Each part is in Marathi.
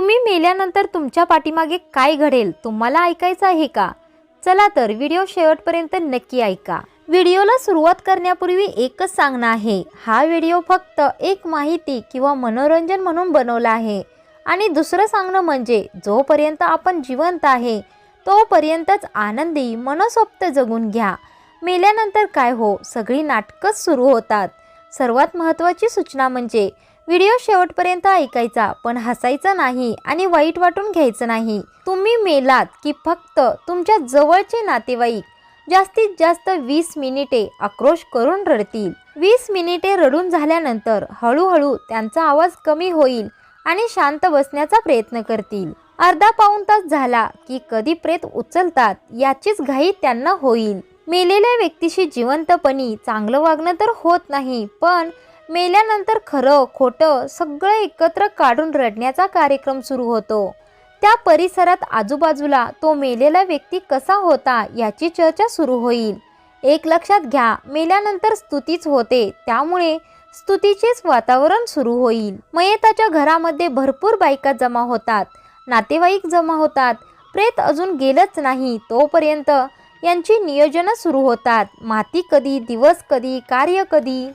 तुम्ही मेल्यानंतर तुमच्या पाठीमागे काय घडेल तुम्हाला ऐकायचं आहे का? चला तर व्हिडिओ शेवटपर्यंत नक्की ऐका. व्हिडिओला सुरुवात करण्यापूर्वी एकच सांगणं आहे हा व्हिडिओ फक्त एक माहिती किंवा मनोरंजन म्हणून बनवला आहे. आणि दुसरं सांगणं म्हणजे जोपर्यंत आपण जिवंत आहे तोपर्यंतच आनंदी मनसोक्त जगून घ्या. मेल्यानंतर काय हो सगळी नाटकंच सुरू होतात. सर्वात महत्त्वाची सूचना म्हणजे व्हिडिओ शेवटपर्यंत ऐकायचा पण हसायचं नाही आणि वाईट वाटून घ्यायचं नाही. तुम्ही मेलात की फक्त तुमच्या जवळचे नातेवाईक जास्तीत जास्त वीस मिनिटे आक्रोश करून रडतील. वीस मिनिटे रडून झाल्यानंतर हळूहळू त्यांचा आवाज कमी होईल आणि शांत बसण्याचा प्रयत्न करतील. अर्धा पाऊण तास झाला की कधी प्रेत उचलतात याचीच घाई त्यांना होईल. मेलेल्या व्यक्तीशी जिवंतपणी चांगलं वागणं तर होत नाही पण मेल्यानंतर खरं खोटं सगळं एकत्र काढून रडण्याचा कार्यक्रम सुरू होतो. त्या परिसरात आजूबाजूला तो मेलेला व्यक्ती कसा होता याची चर्चा सुरू होईल. एक लक्षात घ्या मेल्यानंतर स्तुतीच होते त्यामुळे स्तुतीचेच वातावरण सुरू होईल. मयताच्या घरामध्ये भरपूर बायका जमा होतात नातेवाईक जमा होतात प्रेत अजून गेलंच नाही तोपर्यंत यांची नियोजनं सुरू होतात. माती कधी दिवस कधी कार्य कधी?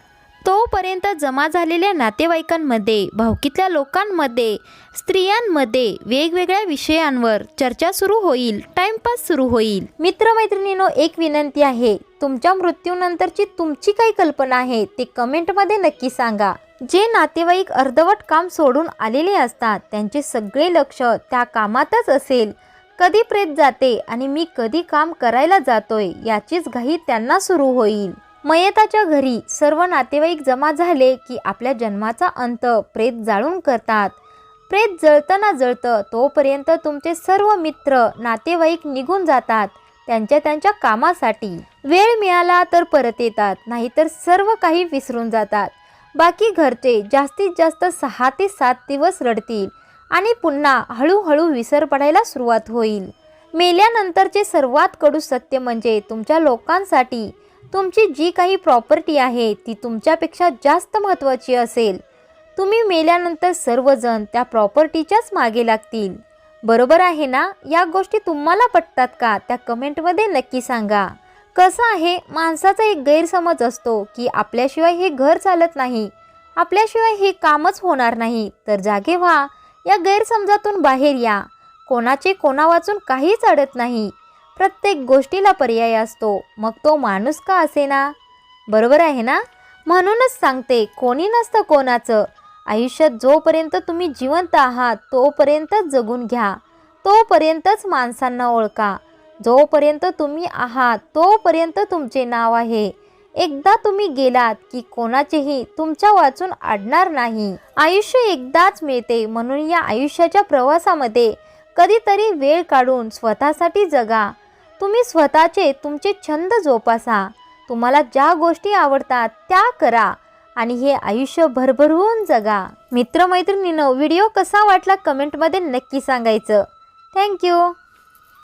तोपर्यंत जमा झालेल्या नातेवाईकांमध्ये भावकीतल्या लोकांमध्ये स्त्रियांमध्ये वेगवेगळ्या विषयांवर चर्चा सुरू होईल टाइमपास सुरू होईल. मित्रमैत्रिणींनो एक विनंती आहे तुमच्या मृत्यूनंतरची तुमची काही कल्पना आहे ते कमेंटमध्ये नक्की सांगा. जे नातेवाईक अर्धवट काम सोडून आलेले असतात त्यांचे सगळे लक्ष त्या कामातच असेल. कधी प्रेत जाते आणि मी कधी काम करायला जातोय याचीच घाई त्यांना सुरू होईल. मयताच्या घरी सर्व नातेवाईक जमा झाले की आपल्या जन्माचा अंत प्रेत जाळून करतात. प्रेत जळतं ना जळतं तोपर्यंत तुमचे सर्व मित्र नातेवाईक निघून जातात त्यांच्या त्यांच्या कामासाठी. वेळ मिळाला तर परत येतात नाहीतर सर्व काही विसरून जातात. बाकी घरचे जास्तीत जास्त सहा ते सात दिवस रडतील आणि पुन्हा हळूहळू विसर पडायला सुरुवात होईल. मेल्यानंतरचे सर्वात कडू सत्य म्हणजे तुमच्या लोकांसाठी तुमची जी काही प्रॉपर्टी आहे ती तुमच्यापेक्षा जास्त महत्त्वाची असेल. तुम्ही मेल्यानंतर सर्वजण त्या प्रॉपर्टीच्याच मागे लागतील. बरोबर आहे ना? या गोष्टी तुम्हाला पटतात का? त्या कमेंटमध्ये नक्की सांगा. कसं आहे? माणसाचा एक गैरसमज असतो की आपल्याशिवाय हे घर चालत नाही. आपल्याशिवाय हे कामच होणार नाही. तर जागे व्हा. या गैरसमजातून बाहेर या. कोणाचे कोणा वाचून काहीच अडत नाही. प्रत्येक गोष्टीला पर्याय असतो. मग तो माणूस का असेना? बरोबर आहे ना? म्हणूनच सांगते कोणी नसतं कोणाचं. आयुष्यात जोपर्यंत तुम्ही जिवंत आहात तोपर्यंतच जगून घ्या. तोपर्यंतच माणसांना ओळखा. जोपर्यंत तुम्ही आहात तोपर्यंत तुमचे नाव आहे. एकदा तुम्ही गेलात की कोणाचेही तुमच्या वाचून अडणार नाही. आयुष्य एकदाच मिळते म्हणून या आयुष्याच्या प्रवासामध्ये कधीतरी वेळ काढून स्वतःसाठी जगा. तुम्ही स्वतःचे तुमचे छंद जोपासा. तुम्हाला ज्या गोष्टी आवडतात त्या करा आणि हे आयुष्य भरभरून जगा. मित्रमैत्रिणीनं व्हिडिओ कसा वाटला कमेंटमध्ये नक्की सांगायचं. थँक्यू.